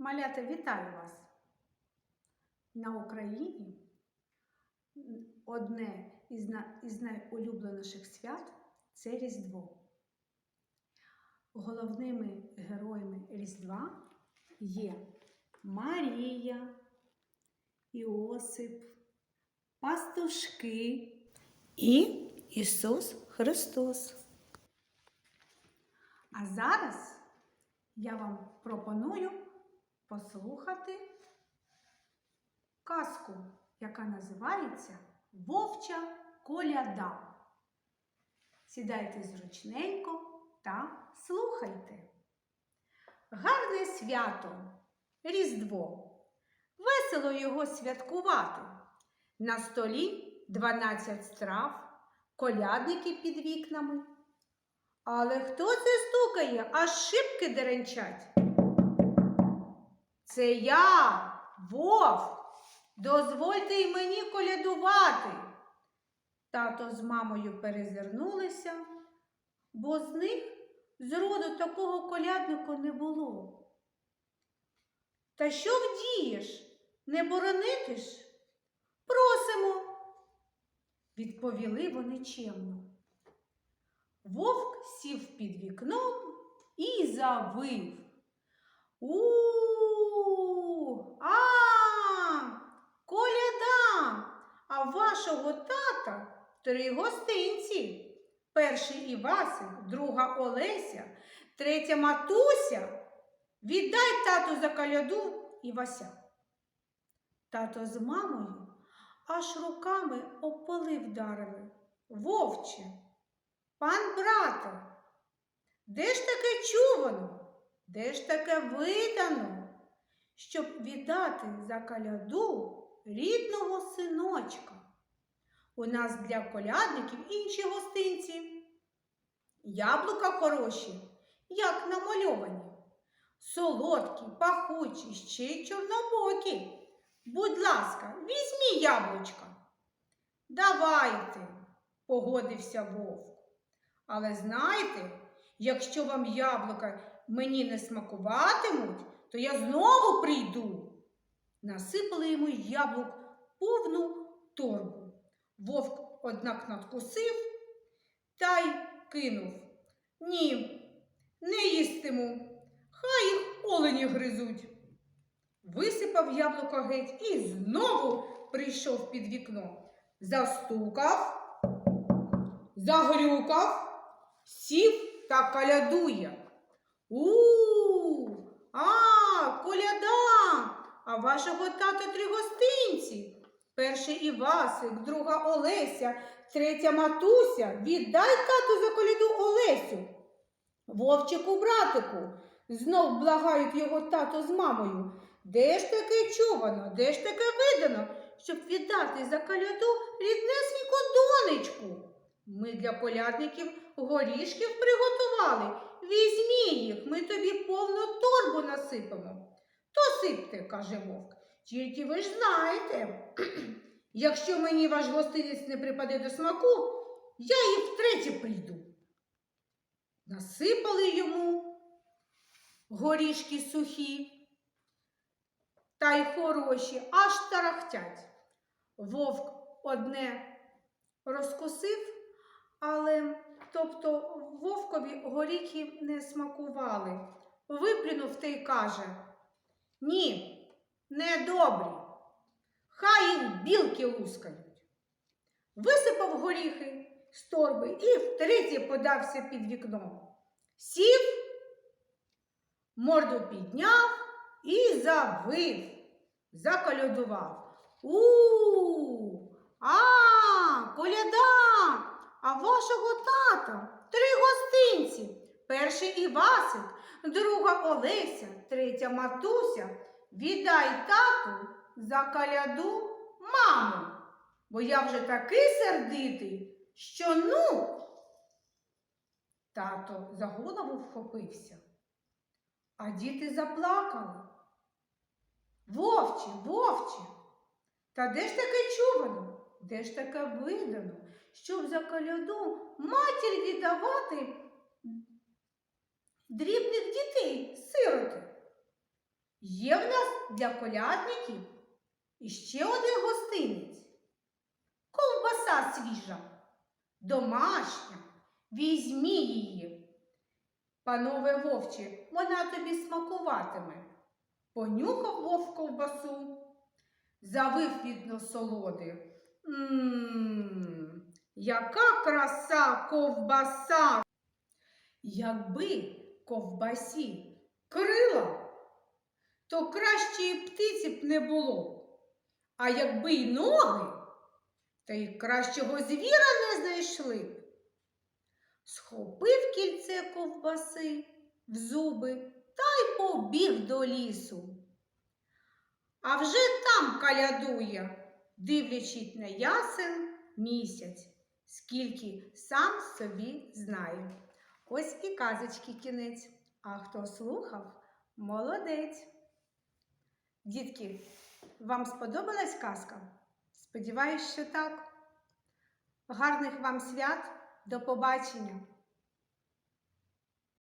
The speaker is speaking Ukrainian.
Малята, вітаю вас! На Україні одне із, найулюбленіших свят це Різдво. Головними героями Різдва є Марія, Іосип, пастушки і Ісус Христос. А зараз я вам пропоную послухати казку, яка називається Вовча коляда. Сідайте зручненько та слухайте. Гарне свято, Різдво. Весело його святкувати. На столі 12 страв, колядники під вікнами. Але хто це стукає, аж шибки деренчать? Це я, вовк. Дозвольте й мені колядувати. Тато з мамою перезирнулися, бо з них зроду такого колядника не було. Та що вдієш? Не боронити ж? Просимо, відповіли вони чемно. Вовк сів під вікном і завив. У, а, коляда, а вашого тата три гостинці. Перший Івасик, друга Олеся, третя матуся. Віддай тату за коляду Івася. Тато з мамою аж руками об поли вдарили. Вовче, пан брате, де ж таке чувано? Де ж таке видано, щоб віддати за каляду рідного синочка? У нас для колядників інші гостинці. Яблука хороші, як намальовані, солодкі, пахучі, ще й чорнобокі. Будь ласка, візьмі яблучка. Давайте, погодився вовк. Але знаєте, якщо вам яблука мені не смакуватимуть, то я знову прийду. Насипали йому яблук повну торбу. Вовк, однак, надкусив та й кинув. Ні, не їстиму. Хай їх олені гризуть. Висипав яблуко геть і знову прийшов під вікно. Застукав, загрюкав, сів та калядує. У, а, коляда, а вашого тата три гостинці. Перший Івасик, друга Олеся, третя матуся. Віддай тату за коляду Олесю. Вовчику, братику, знов благають його тато з мамою. Де ж таке чувано, де ж таке видано, щоб віддати за коляду ріднесеньку донечку? Ми для колядників горішків приготували. Візьмі їх, ми тобі повну торбу насипемо. То сипте, каже вовк. Тільки ви ж знаєте, якщо мені ваш гостинець не припаде до смаку, я і втретє прийду. Насипали йому горішки сухі та й хороші, аж тарахтять. Вовк одне розкосив, але тобто вовкові горіхи не смакували. Виплюнув та й каже: Ні, не добрі. Хай їх білки лускають. Висипав горіхи з торби і втретє подався під вікно. Сів, морду підняв і завив, заколядував. У, а, коляда, а вашого тата три гостинці. Перший Івасик, друга Олеся, третя матуся. Віддай тату за каляду маму, бо я вже такий сердитий, що ну. Тато за голову вхопився, а діти заплакали. Вовче, вовче, та де ж таке чувано, де ж таке видано, щоб за коляду матір віддавати дрібних дітей, сироти? Є в нас для колядників іще один гостинець. Ковбаса свіжа, домашня. Візьмі її. Панове вовче, вона тобі смакуватиме. Понюхав вовк ковбасу, завив від насолоди. Мм, яка краса ковбаса! Якби ковбасі крила, то кращої птиці б не було. А якби й ноги, то й кращого звіра не знайшли б. Схопив кільце ковбаси в зуби та й побіг до лісу. А вже там калядує, дивлячись на ясен місяць, скільки сам собі знає. Ось і казочки кінець. А хто слухав, молодець. Дітки, вам сподобалась казка? Сподіваюсь, що так. Гарних вам свят, до побачення!